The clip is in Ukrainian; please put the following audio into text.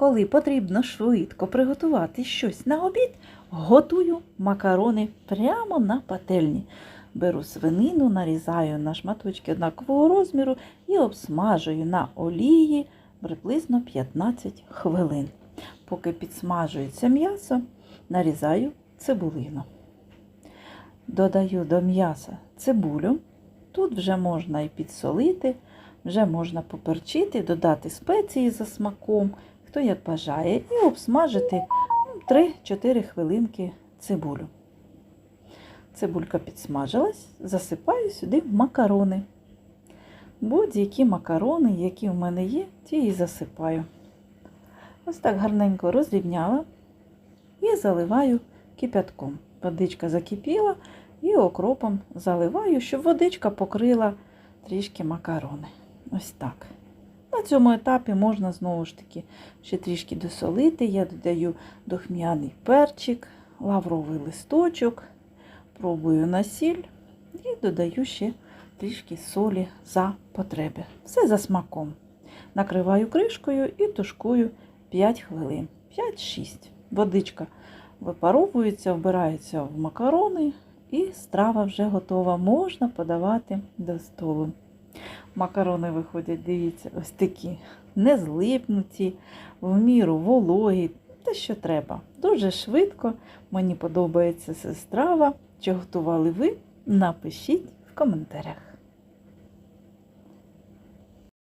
коли потрібно швидко приготувати щось на обід, готую макарони прямо на пательні. Беру свинину, нарізаю на шматочки однакового розміру і обсмажую на олії приблизно 15 хвилин. Поки підсмажується м'ясо, нарізаю цибулину. Додаю до м'яса цибулю. Тут вже можна і підсолити, вже можна поперчити, додати спеції за смаком, хто як бажає, і обсмажити ну, 3-4 хвилинки цибулю. Цибулька підсмажилась, засипаю сюди макарони. Будь-які макарони, які в мене є, ті і засипаю. Ось так гарненько розрівняла і заливаю кипятком. Водичка закипіла і окропом заливаю, щоб водичка покрила трішки макарони. Ось так. На цьому етапі можна знову ж таки ще трішки досолити. Я додаю духмяний перчик, лавровий листочок, пробую на сіль і додаю ще трішки солі за потреби. Все за смаком. Накриваю кришкою і тушкую 5 хвилин. 5-6. Водичка випаровується, вбирається в макарони, і страва вже готова. Можна подавати до столу. Макарони виходять, дивіться, ось такі не злипнуті, в міру вологі, те, що треба. Дуже швидко. Мені подобається ця страва. Чи готували ви? Напишіть в коментарях.